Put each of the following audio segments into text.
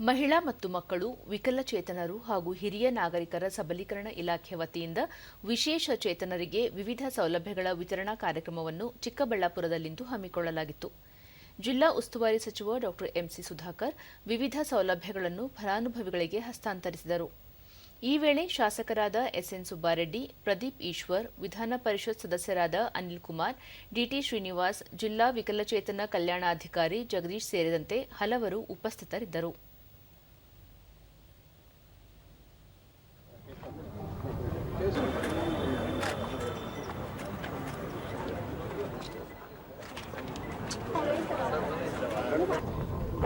ಮಹಿಳಾ ಮತ್ತು ಮಕ್ಕಳು, ವಿಕಲಚೇತನರು ಹಾಗೂ ಹಿರಿಯ ನಾಗರಿಕರ ಸಬಲೀಕರಣ ಇಲಾಖೆ ವತಿಯಿಂದ ವಿಶೇಷ ಚೇತನರಿಗೆ ವಿವಿಧ ಸೌಲಭ್ಯಗಳ ವಿತರಣಾ ಕಾರ್ಯಕ್ರಮವನ್ನು ಚಿಕ್ಕಬಳ್ಳಾಪುರದಲ್ಲಿಂದು ಹಮ್ಮಿಕೊಳ್ಳಲಾಗಿತ್ತು. ಜಿಲ್ಲಾ ಉಸ್ತುವಾರಿ ಸಚಿವ ಡಾ ಎಂಸಿ ಸುಧಾಕರ್ ವಿವಿಧ ಸೌಲಭ್ಯಗಳನ್ನು ಫಲಾನುಭವಿಗಳಿಗೆ ಹಸ್ತಾಂತರಿಸಿದರು. ಈ ವೇಳೆ ಶಾಸಕರಾದ ಎಸ್ಎನ್ ಸುಬ್ಬಾರೆಡ್ಡಿ, ಪ್ರದೀಪ್ ಈಶ್ವರ್, ವಿಧಾನ ಪರಿಷತ್ ಸದಸ್ಯರಾದ ಅನಿಲ್ ಕುಮಾರ್ ಡಿಟಿ ಶ್ರೀನಿವಾಸ್, ಜಿಲ್ಲಾ ವಿಕಲಚೇತನ ಕಲ್ಯಾಣಾಧಿಕಾರಿ ಜಗದೀಶ್ ಸೇರಿದಂತೆ ಹಲವರು ಉಪಸ್ಥಿತರಿದ್ದರು.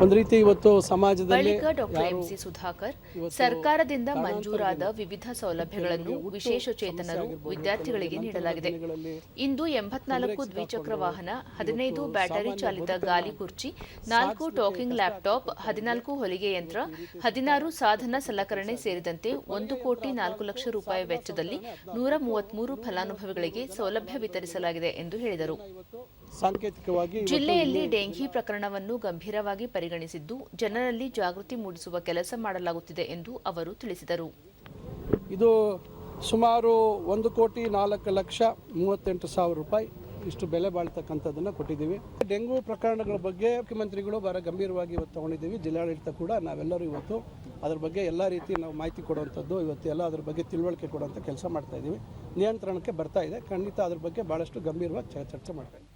ಒಂದು ರೀತಿ ಇವತ್ತು ಸಮಾಜದಲ್ಲಿ ಬಳಿಕ ಡಾಕ್ಟರ್ ಎಂಸಿ ಸುಧಾಕರ್ ಸರ್ಕಾರದಿಂದ ಮಂಜೂರಾದ ವಿವಿಧ ಸೌಲಭ್ಯಗಳನ್ನು ವಿಶೇಷ ಚೇತನರು ವಿದ್ಯಾರ್ಥಿಗಳಿಗೆ ನೀಡಲಾಗಿದೆ. ಇಂದು ಎಂಬತ್ನಾಲ್ಕು ದ್ವಿಚಕ್ರ ವಾಹನ ಹದಿನೈದು ಬ್ಯಾಟರಿ ಚಾಲಿತ ಗಾಲಿ ಕುರ್ಚಿ ನಾಲ್ಕು ಟಾಕಿಂಗ್ ಲ್ಯಾಪ್ಟಾಪ್ ಹದಿನಾಲ್ಕು ಹೊಲಿಗೆ ಯಂತ್ರ ಹದಿನಾರು ಸಾಧನ ಸಲಕರಣೆ ಸೇರಿದಂತೆ ಒಂದು ಕೋಟಿ ನಾಲ್ಕು ಲಕ್ಷ ರೂಪಾಯಿ ವೆಚ್ಚದಲ್ಲಿ ನೂರ ಮೂವತ್ಮೂರು ಫಲಾನುಭವಿಗಳಿಗೆ ಸೌಲಭ್ಯ ವಿತರಿಸಲಾಗಿದೆ ಎಂದು ಹೇಳಿದರು. ಸಾಂಕೇತಿಕವಾಗಿ ಜಿಲ್ಲೆಯಲ್ಲಿ ಡೆಂಘಿ ಪ್ರಕರಣವನ್ನು ಗಂಭೀರವಾಗಿ ಪರಿಗಣಿಸಿದ್ದು ಜನರಲ್ಲಿ ಜಾಗೃತಿ ಮೂಡಿಸುವ ಕೆಲಸ ಮಾಡಲಾಗುತ್ತಿದೆ ಎಂದು ಅವರು ತಿಳಿಸಿದರು. ಇದು ಸುಮಾರು ಒಂದು ಕೋಟಿ ನಾಲ್ಕು ಲಕ್ಷ ಮೂವತ್ತೆಂಟು ಸಾವಿರ ರೂಪಾಯಿ. ಇಷ್ಟು ಬೆಲೆ ಬಾಳ್ತಕ್ಕಂಥದ್ದನ್ನು ಕೊಟ್ಟಿದ್ದೀವಿ. ಡೆಂಗು ಪ್ರಕರಣಗಳ ಬಗ್ಗೆ ಮುಖ್ಯಮಂತ್ರಿಗಳು ಬಹಳ ಗಂಭೀರವಾಗಿ ಇವತ್ತು ತಗೊಂಡಿದ್ದೀವಿ. ಜಿಲ್ಲಾಡಳಿತ ಕೂಡ ನಾವೆಲ್ಲರೂ ಇವತ್ತು ಅದ್ರ ಬಗ್ಗೆ ಎಲ್ಲ ರೀತಿ ನಾವು ಮಾಹಿತಿ ಕೊಡುವಂಥದ್ದು ಇವತ್ತು ಎಲ್ಲ ಅದ್ರ ಬಗ್ಗೆ ತಿಳುವಳಿಕೆ ಕೊಡುವಂಥ ಕೆಲಸ ಮಾಡ್ತಾ ಇದ್ದೀವಿ. ನಿಯಂತ್ರಣಕ್ಕೆ ಬರ್ತಾ ಇದೆ. ಖಂಡಿತ ಅದ್ರ ಬಗ್ಗೆ ಭಾಳಷ್ಟು ಗಂಭೀರವಾಗಿ ಚರ್ಚೆ ಮಾಡ್ತಾ ಇದ್ದೀವಿ.